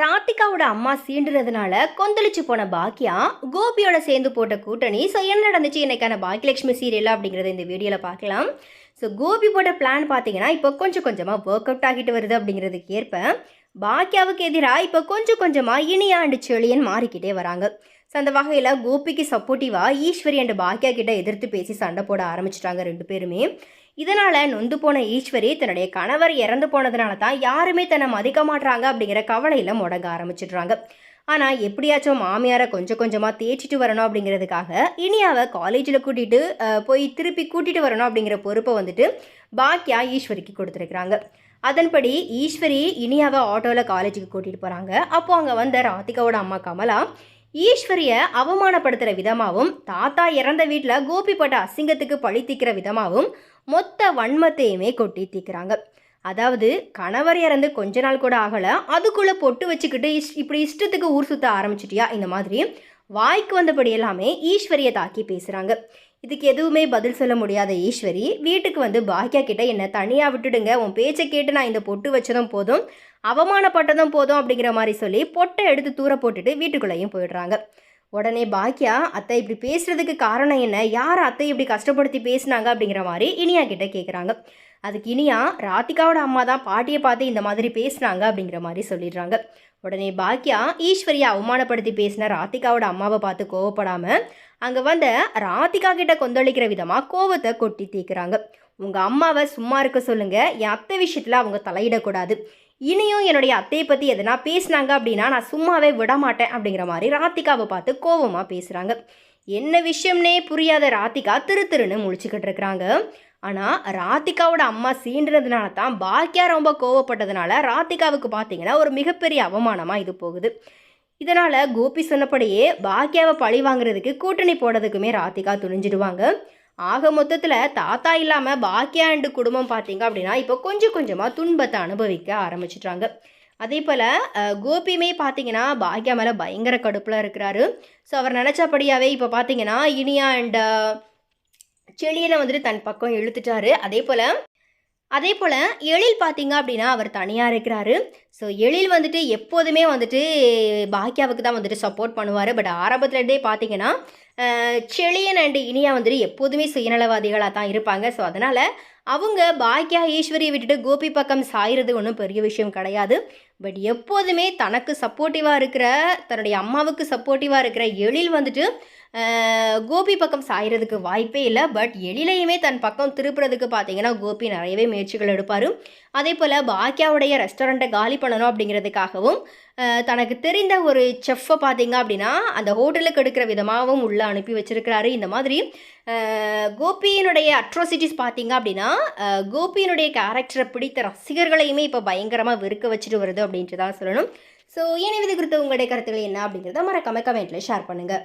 ராதிகாவோட அம்மா சீண்டுறதுனால கொந்தளிச்சு போன பாக்கியா கோபியோட சேர்ந்து போட்ட கூட்டணி ஸோ என்ன நடந்துச்சு. இன்னைக்கான பாக்கியலட்சுமி சீரியல் அப்படிங்கிறத இந்த வீடியோவில் பார்க்கலாம். ஸோ கோபி போட்ட பிளான் பார்த்தீங்கன்னா இப்போ கொஞ்சம் கொஞ்சமாக ஒர்க் அவுட் ஆகிட்டு வருது அப்படிங்கிறதுக்கு ஏற்ப பாக்கியாவுக்கு எதிராக இப்போ கொஞ்சம் கொஞ்சமாக இனியாண்டு செழியன் மாறிக்கிட்டே வராங்க. ஸோ அந்த வகையில் கோபிக்கு சப்போர்ட்டிவாக ஈஸ்வரி அண்டு பாக்கியா கிட்ட எதிர்த்து பேசி சண்டை போட ஆரம்பிச்சிட்டாங்க ரெண்டு பேருமே. இதனால் நொந்து போன ஈஸ்வரி தன்னுடைய கணவர் இறந்து போனதுனால தான் யாருமே தன்னை மதிக்க மாட்றாங்க அப்படிங்கிற கவலையில் முடங்க ஆரம்பிச்சிடுறாங்க. ஆனால் எப்படியாச்சும் மாமியாரை கொஞ்சம் கொஞ்சமாக தேய்ச்சிட்டு வரணும் அப்படிங்கிறதுக்காக இனியாவை காலேஜில் கூட்டிகிட்டு போய் திருப்பி கூட்டிகிட்டு வரணும் அப்படிங்கிற பொறுப்பை வந்துட்டு பாக்கியா ஈஸ்வரிக்கு கொடுத்துருக்குறாங்க. அதன்படி ஈஸ்வரி இனியாவை ஆட்டோவில் காலேஜுக்கு கூட்டிகிட்டு போகிறாங்க அப்போ அங்கே வந்த ராதிகாவோட அம்மா கமலா ஈஸ்வரியை அவமானப்படுத்துகிற விதமாகவும் தாத்தா இறந்த வீட்டில் கோபிப்பட்ட அசிங்கத்துக்கு பழி தீக்கிற விதமாகவும் மொத்த வன்மத்தையுமே கொட்டி தீக்கிறாங்க. அதாவது கணவர் இறந்து கொஞ்ச நாள் கூட ஆகலை அதுக்குள்ளே பொட்டு வச்சுக்கிட்டு இஷ் இப்படி இஷ்டத்துக்கு ஊர் சுற்ற ஆரம்பிச்சிட்டியா இந்த மாதிரி? வாய்க்கு வந்தபடி எல்லாமே ஈஸ்வரியை தாக்கி பேசுகிறாங்க இதுக்கு எதுவுமே பதில் சொல்ல முடியாத ஈஸ்வரி வீட்டுக்கு வந்து பாக்கியா கிட்ட என்னை தனியாக விட்டுடுங்க. உன் பேச்சை கேட்டு நான் இந்த பொட்டு வச்சதும் போதும். அவமானப்பட்டதும் போதும் அப்படிங்கிற மாதிரி சொல்லி பொட்டை எடுத்து தூர போட்டுட்டு வீட்டுக்குள்ளேயும் போயிடுறாங்க. உடனே பாக்கியா அத்தை இப்படி பேசுறதுக்கு காரணம் என்ன? யார் அத்தை இப்படி கஷ்டப்படுத்தி பேசுனாங்க அப்படிங்கிற மாதிரி இனியா கிட்ட கேட்குறாங்க அதுக்கு இனியா ராதிகாவோட அம்மா தான் பாட்டியை பார்த்து இந்த மாதிரி பேசுனாங்க அப்படிங்கிற மாதிரி சொல்லிடுறாங்க. உடனே பாக்கியா ஈஸ்வரியை அவமானப்படுத்தி பேசின ராதிகாவோட அம்மாவை பார்த்து கோவப்படாமல் அங்கே வந்த ராதிகா கிட்ட கொந்தளிக்கிற விதமாக கோவத்தை கொட்டி தீக்குறாங்க. உங்கள் அம்மாவை சும்மா இருக்க சொல்லுங்கள் என் அத்தை விஷயத்தில் அவங்க தலையிடக்கூடாது. இனியும் என்னுடைய அத்தையை பற்றி எதனா பேசினாங்க அப்படின்னா நான் சும்மாவே விட மாட்டேன் அப்படிங்கிற மாதிரி ராதிகாவை பார்த்து கோவமாக பேசுகிறாங்க என்ன விஷயம்னே புரியாத ராதிகா திரு திருன்னு முழிச்சுக்கிட்டு இருக்கிறாங்க. ஆனால் ராதிகாவோட அம்மா சீன்றதுனால தான் பாக்கியா ரொம்ப கோவப்பட்டதுனால ராதிகாவுக்கு பார்த்தீங்கன்னா ஒரு மிகப்பெரிய அவமானமாக இது போகுது. இதனால் கோபி சொன்னபடியே பாக்கியாவை பழி வாங்குறதுக்கு கூட்டணி போடுறதுக்குமே ராதிகா துணிஞ்சிடுவாங்க. ஆக மொத்தத்தில் தாத்தா இல்லாமல் பாக்கியா அண்டு குடும்பம் பார்த்தீங்க அப்படின்னா இப்போ கொஞ்சம் கொஞ்சமாக துன்பத்தை அனுபவிக்க ஆரம்பிச்சிட்றாங்க அதே போல் கோபியுமே பார்த்தீங்கன்னா பாக்யா மேலே பயங்கர கடுப்பில் இருக்கிறாரு. ஸோ அவர் நினச்சபடியாகவே இப்போ பார்த்தீங்கன்னா இனியா அண்ட் செளியனை வந்துட்டு தன் பக்கம் இழுத்துட்டாரு. அதே போல் அதே போல் எழில் பார்த்தீங்க அப்படின்னா அவர் தனியாக இருக்கிறாரு. ஸோ எழில் வந்துட்டு எப்போதுமே வந்துட்டு பாக்கியாவுக்கு தான் வந்துட்டு சப்போர்ட் பண்ணுவார். பட் ஆரம்பத்துலேருந்தே பார்த்தீங்கன்னா செழியன் அண்டு இனியா வந்துட்டு எப்போதுமே சுயநலவாதிகளாக தான் இருப்பாங்க. ஸோ அதனால் அவங்க பாக்கியா ஈஸ்வரியை விட்டுட்டு கோபி பக்கம் சாயிறது ஒன்றும் பெரிய விஷயம் கிடையாது. பட் எப்போதுமே தனக்கு சப்போர்ட்டிவாக இருக்கிற தன்னுடைய அம்மாவுக்கு சப்போர்ட்டிவாக இருக்கிற எழில் வந்துட்டு கோபி பக்கம் சாயிறதுக்கு வாய்ப்பே இல்லை. பட் எழிலையுமே தன் பக்கம் திருப்புறதுக்கு பார்த்தீங்கன்னா கோபி நிறையவே முயற்சிகள் எடுப்பார். அதே போல் பாக்கியாவுடைய ரெஸ்டாரண்ட்டை காலி பண்ணணும் அப்படிங்கிறதுக்காகவும் தனக்கு தெரிந்த ஒரு செஃப்பை பார்த்தீங்க அப்படின்னா அந்த ஹோட்டலுக்கு எடுக்கிற விதமாகவும் உள்ளே அனுப்பி வச்சுருக்கிறாரு. இந்த மாதிரி கோபியினுடைய அட்ராசிட்டிஸ் பார்த்தீங்க அப்படின்னா கோபியினுடைய கேரக்டரை பிடித்த ரசிகர்களையுமே இப்போ பயங்கரமாக வெறுக்க வச்சுட்டு வருது அப்படின்ட்டு தான் சொல்லணும். ஸோ எனவே இது குறித்த உங்களுடைய கருத்துக்கள் என்ன அப்படிங்கிறத மறக்காம கமெண்ட்டில் ஷேர் பண்ணுங்கள்